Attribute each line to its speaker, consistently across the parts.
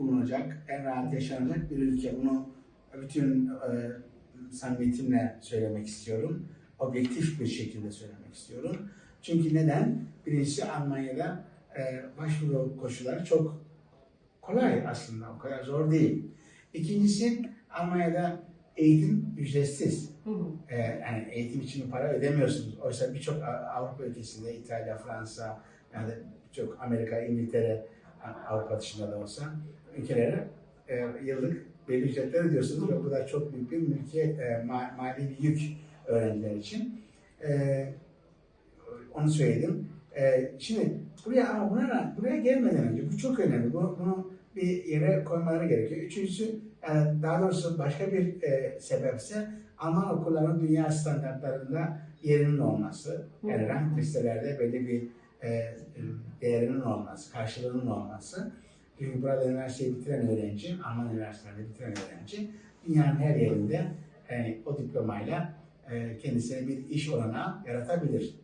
Speaker 1: okunacak, en rahat yaşanacak bir ülke. Bunu bütün e, samimiyetimle söylemek istiyorum. Objektif bir şekilde söylemek istiyorum. Çünkü neden? Birincisi Almanya'da e, başvuru koşulları çok kolay aslında, o kadar zor değil. İkincisi Almanya'da eğitim ücretsiz.
Speaker 2: Hı hı.
Speaker 1: Ee, yani eğitim için para ödemiyorsunuz. Oysa birçok Avrupa ülkesinde, İtalya, Fransa, yani birçok Amerika, İngiltere, Avrupa dışında da olsa ülkelere e, yıllık belli ücretler ödüyorsunuz ve bu da çok büyük bir mülki, e, ma- mali bir yük öğrenciler için. E, onu söyledim. E, şimdi buraya ama buna, buraya gelmeden önce bu çok önemli. Bu, bunu bir yere koymaları gerekiyor. Üçüncüsü, e, daha doğrusu başka bir e, sebepse Alman okulların dünya standartlarında yerinin olması, yani rank listelerde belli bir e, değerinin olması, karşılığının olması. Çünkü burada üniversiteyi bitiren öğrenci, Alman üniversitelerinde bitiren öğrenci, dünyanın her yerinde yani o diplomayla e, kendisine bir iş olanağı yaratabilir.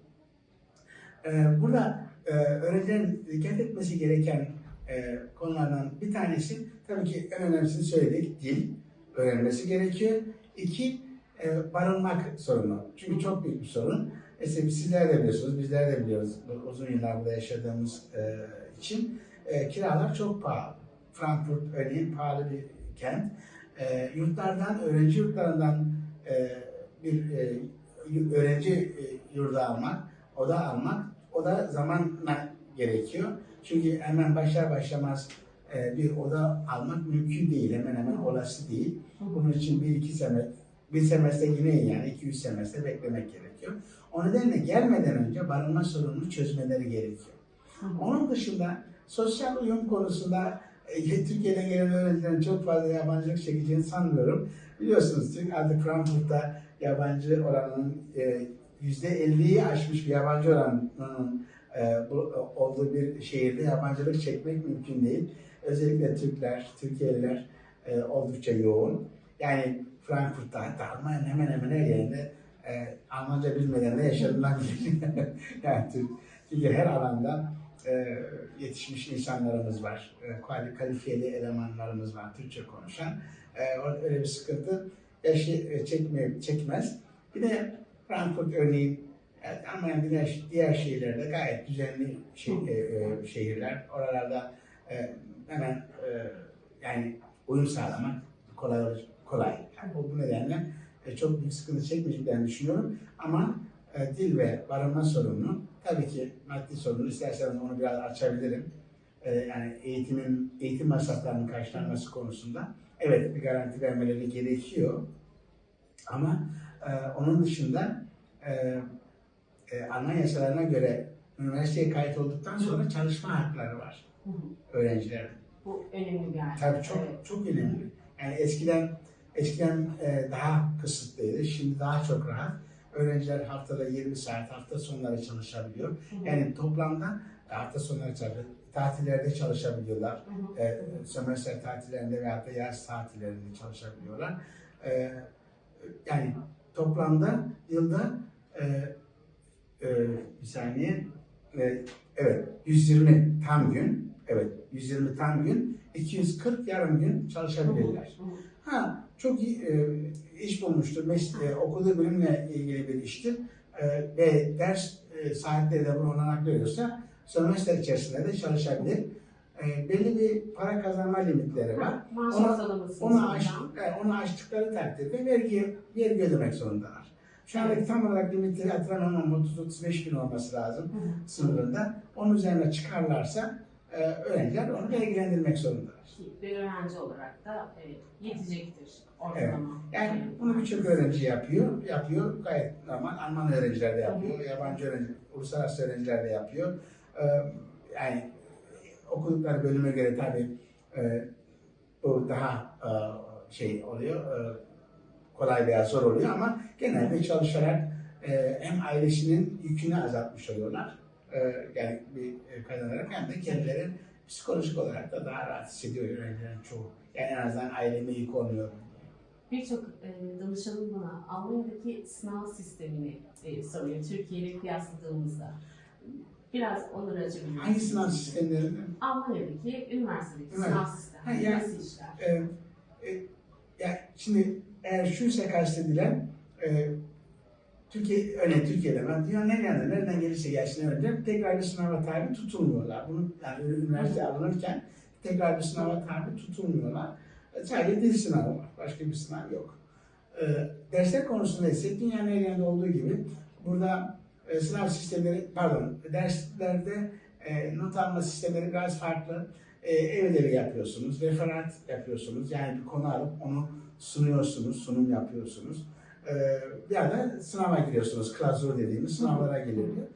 Speaker 1: E, burada e, öğrencilerin dikkat etmesi gereken e, konulardan bir tanesi, tabii ki en önemlisini söyledik, dil öğrenmesi gerekiyor. İki, e, barınmak sorunu. Çünkü çok büyük bir sorun. Mesela sizler de biliyorsunuz, bizler de biliyoruz uzun yıllar burada yaşadığımız e, için. E, kiralar çok pahalı. Frankfurt örneğin pahalı bir kent. E, yurtlardan, öğrenci yurtlarından e, bir e, öğrenci e, yurdu almak, oda almak, o da zamanla gerekiyor. Çünkü hemen başlar başlamaz e, bir oda almak mümkün değil, hemen hemen olası değil. Bunun için bir iki sene, bir semestre yine iyi yani iki üç semestre beklemek gerekiyor. O nedenle gelmeden önce barınma sorununu çözmeleri gerekiyor. Onun dışında sosyal uyum konusunda e, Türkiye'den gelen öğrencilerin çok fazla yabancılık çekeceğini sanmıyorum. Biliyorsunuz Türk artık Frankfurt'ta yabancı oranının e, yüzde 50'yi aşmış bir yabancı oranının e, bu- olduğu bir şehirde yabancılık çekmek mümkün değil. Özellikle Türkler, Türkiye'liler e, oldukça yoğun. Yani Frankfurt'ta hatta Almanya'nın hemen hemen her yerinde e, Almanca bilmeden de yaşanılabilir. yani Türk, çünkü her alanda e, yetişmiş insanlarımız var. E, kalifiyeli elemanlarımız var Türkçe konuşan. E, öyle bir sıkıntı yaşı, e, çekme, çekmez. Bir de Frankfurt örneğin evet, Almanya'nın diğer, diğer şehirlerde gayet düzenli şey, e, e, şehirler. Oralarda e, hemen e, yani uyum sağlamak kolay kolay. Yani bu, nedenle e, çok büyük sıkıntı çekmeyeceklerini düşünüyorum. Ama e, dil ve barınma sorununu tabii ki maddi sorunu isterseniz onu biraz açabilirim. E, yani eğitimin eğitim masraflarının karşılanması konusunda evet bir garanti vermeleri gerekiyor. Ama e, onun dışında e, e, Alman yasalarına göre üniversiteye kayıt olduktan sonra çalışma hakları var öğrencilerin.
Speaker 2: Bu önemli yer.
Speaker 1: Tabii çok
Speaker 2: Evet.
Speaker 1: çok önemli. Yani eskiden eskiden e, daha kısıtlıydı. Şimdi daha çok rahat. Öğrenciler haftada 20 saat hafta sonları çalışabiliyor.
Speaker 2: Hı hı.
Speaker 1: Yani toplamda hafta sonları çalışıyor. Tatillerde çalışabiliyorlar.
Speaker 2: Hı hı.
Speaker 1: E, sömestr tatillerinde veyahut da yaz tatillerinde çalışabiliyorlar. E, yani toplamda yılda e, e, bir saniye e, evet 120 tam gün evet 120 tam gün 240 yarım gün çalışabilirler.
Speaker 2: Hı hı.
Speaker 1: Ha çok iyi e, iş bulmuştur. Mes- e, okuduğu bölümle ilgili bir iştir. E, ve ders e, saatleri de bunu olanak veriyorsa sömestr içerisinde de çalışabilir. E, belli bir para kazanma limitleri var.
Speaker 2: Maaş
Speaker 1: Ona-
Speaker 2: ortalaması.
Speaker 1: Onu,
Speaker 2: üzerinden.
Speaker 1: aş, e, onu aştıkları takdirde vergi, vergi ödemek zorundalar. Şu andaki tam olarak limiti hatırlamam ama 30-35 bin olması lazım
Speaker 2: hı.
Speaker 1: sınırında. Onun üzerine çıkarlarsa e, öğrenciler onu vergilendirmek zorundalar.
Speaker 2: Bir öğrenci olarak da e, yetecektir ortalama.
Speaker 1: Yani bunu birçok öğrenci yapıyor, yapıyor gayet normal. Alman öğrenciler de yapıyor, yabancı öğrenci, uluslararası öğrenciler de yapıyor. Ee, yani okudukları bölüme göre tabii e, bu daha e, şey oluyor, e, kolay veya zor oluyor ama genelde çalışarak e, hem ailesinin yükünü azaltmış oluyorlar. E, yani bir e, kazanarak hem de kendileri psikolojik olarak da daha rahat hissediyor öğrencilerin çoğu. Yani en azından aileme yük olmuyor.
Speaker 2: Birçok e, danışanım bana Almanya'daki sınav sistemini e, soruyor Türkiye ile kıyasladığımızda. Biraz onları açabilir
Speaker 1: Hangi sınav sistemlerinde?
Speaker 2: Sınav üniversitedeki
Speaker 1: Evet.
Speaker 2: sınav sistemi
Speaker 1: Ha, yani-
Speaker 2: nasıl işler?
Speaker 1: Ee, e, ya şimdi eğer şuysa kastedilen e, Türkiye, öyle Türkiye'de ben dünyanın her yerinde nereden gelirse gelsin öyle tekrar bir sınava tabi tutulmuyorlar. Bunu yani üniversite alınırken tekrar bir sınava tabi tutulmuyorlar. Sadece dil sınavı var. Başka bir sınav yok. E, dersler konusunda ise dünyanın her yerinde olduğu gibi burada e, sınav sistemleri, pardon derslerde e, not alma sistemleri biraz farklı. E, ev ödevi yapıyorsunuz, referat yapıyorsunuz. Yani bir konu alıp onu sunuyorsunuz, sunum yapıyorsunuz. E, bir arada sınava giriyorsunuz, klasör dediğimiz sınavlara giriliyor.